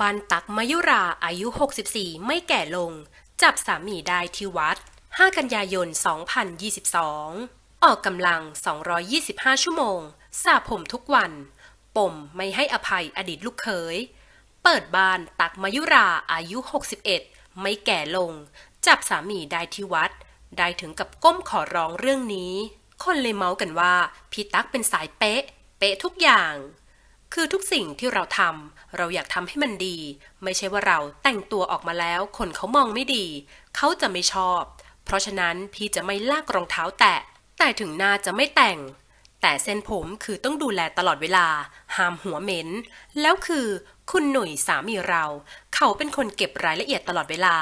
บันตักมายุราอายุ 64 ไม่แก่ลง จับสามีได้ที่วัด 5 กันยายน 2022 ออกกำลัง 225 ชั่วโมงสระผมทุกวัน ปมไม่ให้อภัยอดีตลูกเขย เปิดบ้านตักมายุราอายุ 61 ไม่แก่ลง จับสามีได้ที่วัด ได้ถึงกับก้มขอร้องเรื่องนี้ คนเลยเมาส์กันว่า พี่ตักเป็นสายเป๊ะ เป๊ะทุกอย่าง คือทุกสิ่งที่เราทำเราอยากทำให้มันดี ไม่ใช่ว่าเราแต่งตัวออกมาแล้ว คนเขามองไม่ดี เขาจะไม่ชอบ เพราะฉะนั้นพี่จะไม่ลากรองเท้าแตะ แต่ถึงหน้าจะไม่แต่ง แต่เส้นผมคือต้องดูแลตลอดเวลา ห้ามหัวเหม็น แล้วคือคุณหนุ่ยสามีเรา เขาเป็นคนเก็บรายละเอียดตลอดเวลา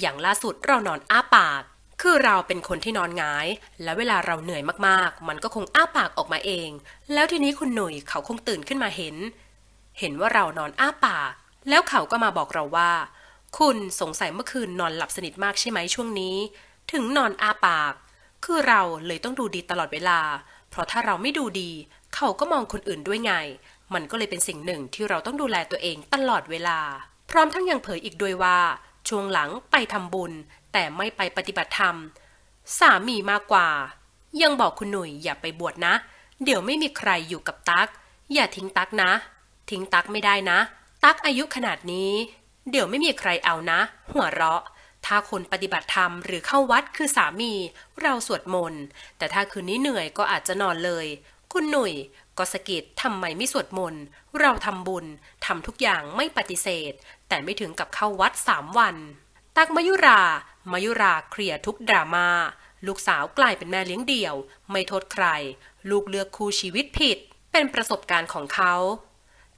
อย่างล่าสุดเรานอนอ้าปาก คือเราเป็นคนที่นอนงาย และเวลาเราเหนื่อยมากๆ มันก็คงอ้าปากออกมาเอง แล้วทีนี้คุณหนุ่ยเขาคงตื่นขึ้นมาเห็น เห็นว่าเรานอนอ้าปาก แล้วเขาก็มาบอกเราว่า คุณสงสัยเมื่อคืนนอนหลับสนิทมากใช่ไหมช่วงนี้ ถึงนอนอ้าปาก คือเราเลยต้องดูดีตลอดเวลา เพราะถ้าเราไม่ดูดี เขาก็มองคนอื่นด้วยไง มันก็เลยเป็นสิ่งหนึ่งที่เราต้องดูแลตัวเองตลอดเวลา พร้อมทั้งยังเผยอีกด้วยว่าช่วงหลังไปทำบุญ แต่ไม่ไปปฏิบัติธรรม สามีมากกว่า ยังบอกคุณหนุ่ยอย่าไปบวชนะ เดี๋ยวไม่มีใครอยู่กับตัก อย่าทิ้งตักนะ ทิ้งตักไม่ได้นะ ตักอายุขนาดนี้ เดี๋ยวไม่มีใครเอานะ หัวเราะ ถ้าคนปฏิบัติธรรมหรือเข้าวัดคือสามี เราสวดมนต์ แต่ถ้าคืนนี้เหนื่อยก็อาจจะนอนเลย คุณหนุ่ยก็สกิดทำไมไม่สวดมนต์ เราทำบุญทำทุกอย่างไม่ปฏิเสธ แต่ไม่ถึงกับเข้าวัดสามวัน ตักมายุรา มายุราเคลียร์ทุกดรามา่าลูกสาวกลายเป็นแม่เลี้ยงเดี่ยว ไม่โทษใคร ลูกเลือกคู่ชีวิตผิด เป็นประสบการณ์ของเขา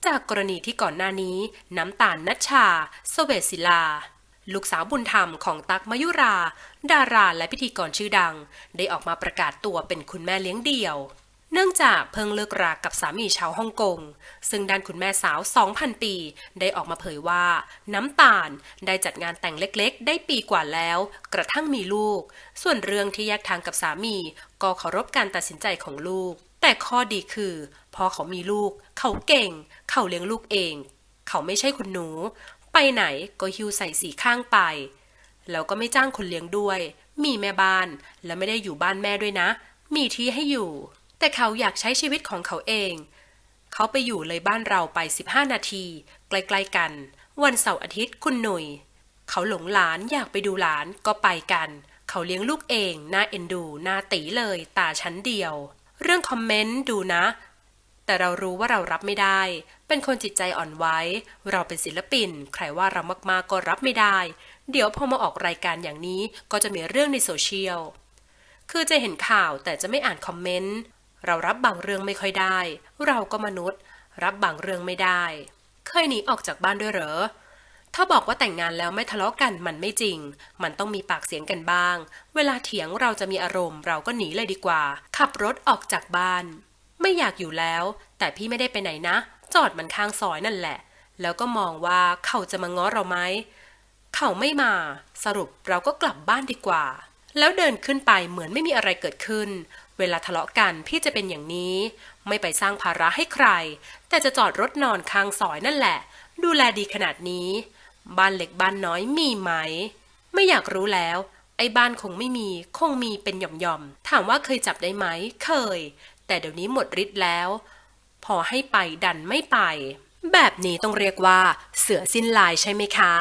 จากกรณีที่ก่อนหน้านี้ น้ำตาลนัชชาสเวศิลา ลูกสาวบุญธรรมของตักมายุรา ดาราและพิธีกรชื่อดัง ได้ออกมาประกาศตัวเป็นคุณแม่เลี้ยงเดี่ยว เนื่องจากเพิ่งเลิกรากับสามีชาวฮ่องกง ซึ่งด้านคุณแม่สาว 2,000 ปี ได้ออกมาเผยว่า น้ำตาลได้จัดงานแต่งเล็กๆ ได้ปีกว่าแล้ว กระทั่งมีลูก ส่วนเรื่องที่แยกทางกับสามี ก็เคารพการตัดสินใจของลูก แต่ข้อดีคือ พอเขามีลูก เขาเก่ง เขาเลี้ยงลูกเอง เขาไม่ใช่คุณหนู ไปไหนก็หิวใส่สีข้างไป แล้วก็ไม่จ้างคนเลี้ยงด้วย มีแม่บ้าน และไม่ได้อยู่บ้านแม่ด้วยนะ มีที่ให้อยู่ แต่เขาอยากใช้ชีวิตของเขาเอง เขาไปอยู่เลยบ้านเราไป 15 นาที ใกล้ๆกัน วันเสาร์อาทิตย์คุณหนุ่ย เขาหลงหลานอยากไปดูหลานก็ไปกัน เขาเลี้ยงลูกเองน่าเอ็นดูน่าตีเลยตาชั้นเดียว เรื่องคอมเมนต์ดูนะ แต่เรารู้ว่าเรารับไม่ได้ เป็นคนจิตใจอ่อนไหวเราเป็นศิลปิน ใครว่าเรามากๆก็รับไม่ได้ เดี๋ยวพอมาออกรายการอย่างนี้ก็จะมีเรื่องในโซเชียลคือจะเห็นข่าวแต่จะไม่อ่านคอมเมนต์ เรารับบางเรื่องไม่ค่อยได้ เราก็มนุษย์ รับบางเรื่องไม่ได้ เคยหนีออกจากบ้านด้วยเหรอ ถ้าบอกว่าแต่งงานแล้วไม่ทะเลาะกันมันไม่จริง มันต้องมีปากเสียงกันบ้าง เวลาเถียงเราจะมีอารมณ์ เราก็หนีเลยดีกว่า ขับรถออกจากบ้าน ไม่อยากอยู่แล้ว แต่พี่ไม่ได้ไปไหนนะ จอดมันข้างซอยนั่นแหละ แล้วก็มองว่าเขาจะมาง้อเราไหมเขาไม่มา สรุปเราก็กลับบ้านดีกว่าแล้วเดินขึ้นไปเหมือนไม่มีอะไรเกิดขึ้น เวลาทะเลาะกันพี่จะเป็นอย่างนี้ ไม่ไปสร้างภาระให้ใคร แต่จะจอดรถนอนข้างซอยนั่นแหละ ดูแลดีขนาดนี้ บ้านเล็กบ้านน้อยมีไหม ไม่อยากรู้แล้ว ไอ้บ้านคงไม่มีคงมีเป็นหย่อมๆถามว่าเคยจับได้ไหมเคย แต่เดี๋ยวนี้หมดฤทธิ์แล้ว พอให้ไปดันไม่ไป แบบนี้ต้องเรียกว่า เสือสิ้นลายใช่ไหมคะ